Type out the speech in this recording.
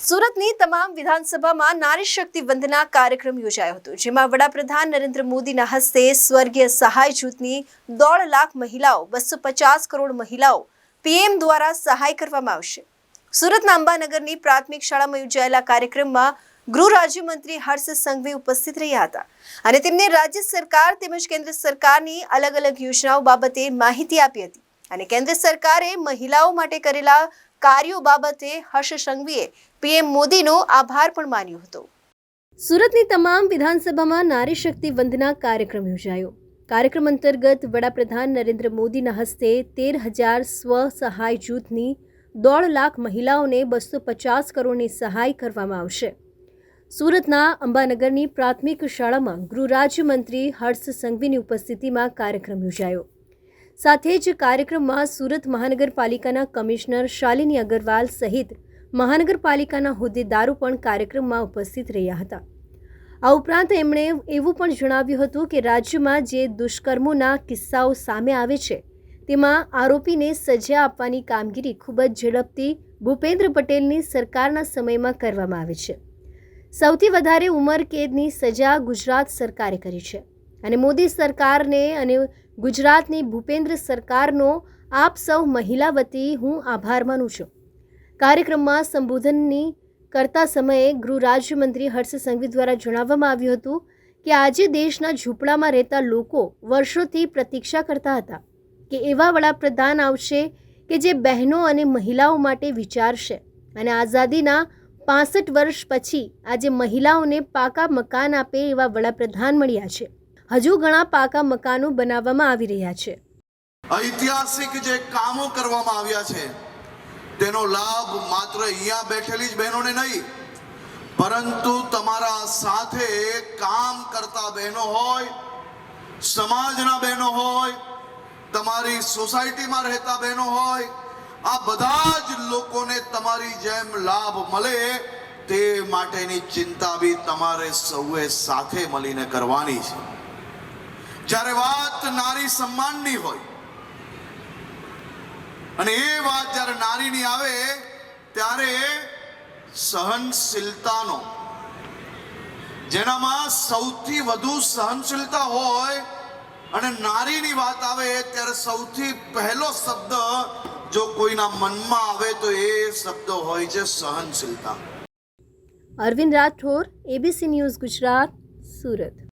સુરતની તમામ વિધાનસભામાં નારી શક્તિ વંદના કાર્યક્રમ યોજાયો હતો, જેમાં વડાપ્રધાન નરેન્દ્ર મોદીના હસ્તે સ્વર્ગીય સહાય જૂથની દોઢ લાખ મહિલાઓ, બસો પચાસ કરોડ મહિલાઓ પીએમ દ્વારા સહાય કરવામાં આવશે. સુરતના અંબાનગરની પ્રાથમિક શાળામાં યોજાયેલા કાર્યક્રમમાં ગૃહ રાજ્યમંત્રી હર્ષ સંઘવી ઉપસ્થિત રહ્યા હતા અને તેમને રાજ્ય સરકાર તેમજ કેન્દ્ર સરકારની અલગ અલગ યોજનાઓ બાબતે માહિતી આપી હતી અને કેન્દ્ર સરકારે મહિલાઓ માટે કરેલા કાર્યો બાબતે હર્ષ સંઘવીએ પીએમ મોદીનો આભાર પણ માન્યો હતો. સુરતની તમામ વિધાનસભામાં નારી શક્તિ વંદના કાર્યક્રમ યોજાયો. કાર્યક્રમ અંતર્ગત વડાપ્રધાન નરેન્દ્ર મોદીના હસ્તે તેર હજાર સ્વ સહાય જૂથની દોઢ લાખ મહિલાઓને બસો પચાસ કરોડની સહાય કરવામાં આવશે. સુરતના અંબાનગરની પ્રાથમિક શાળામાં ગૃહ રાજ્યમંત્રી હર્ષ સંઘવીની ઉપસ્થિતિમાં કાર્યક્રમ યોજાયો. સાથે જ કાર્યક્રમમાં સુરત મહાનગરપાલિકાના કમિશનર શાલિની અગરવાલ સહિત મહાનગરપાલિકાના હોદ્દેદારો પણ કાર્યક્રમમાં ઉપસ્થિત રહ્યા હતા. આ ઉપરાંત એમણે એવું પણ જણાવ્યું હતું કે રાજ્યમાં જે દુષ્કર્મોના કિસ્સાઓ સામે આવે છે, તેમાં આરોપીને સજા આપવાની કામગીરી ખૂબ જ ઝડપથી ભૂપેન્દ્ર પટેલની સરકારના સમયમાં કરવામાં આવે છે. સૌથી વધારે ઉંમર કેદની સજા ગુજરાત સરકારે કરી છે. અને મોદી સરકારને અને ગુજરાતની ભૂપેન્દ્ર સરકારનો આપ સૌ મહિલા વતી હું આભાર માનું છું. કાર્યક્રમમાં સંબોધનની કરતા સમયે ગૃહ રાજ્યમંત્રી હર્ષ સંઘવી દ્વારા જણાવવામાં આવ્યું હતું કે આજે દેશના ઝૂંપડામાં રહેતા લોકો વર્ષોથી પ્રતીક્ષા કરતા હતા કે એવા વડાપ્રધાન આવશે કે જે બહેનો અને મહિલાઓ માટે વિચારશે અને આઝાદીના પાસઠ વર્ષ પછી આજે મહિલાઓને પાકા મકાન આપે એવા વડાપ્રધાન મળ્યા છે. હજુ ઘણા પાકા મકાનો બનાવવામાં આવી રહ્યા છે. ઐતિહાસિક જે કામો કરવામાં આવ્યા છે, તેનો લાભ માત્ર અહીંયા બેઠેલી જ બહેનોને નહીં, પરંતુ તમારા સાથે કામ કરતા બહેનો હોય, સમાજના બહેનો હોય, તમારી સોસાયટીમાં રહેતા બહેનો હોય, આ બધા જ લોકોને તમારી જેમ લાભ મળે તે માટેની ચિંતા બી તમારે સૌએ સાથે મળીને કરવાની છે. જ્યારે વાત નારી સન્માનની હોય, અને એ વાત જ્યારે નારીની આવે, ત્યારે સહનશીલતાનો, જેનામાં સૌથી વધુ સહનશીલતા હોય અને નારીની વાત આવે, ત્યારે સૌથી પહેલો શબ્દ જો કોઈના મનમાં આવે, તો એ શબ્દ હોય છે સહનશીલતા. Arvind Rathore ABC news Gujarat, Surat.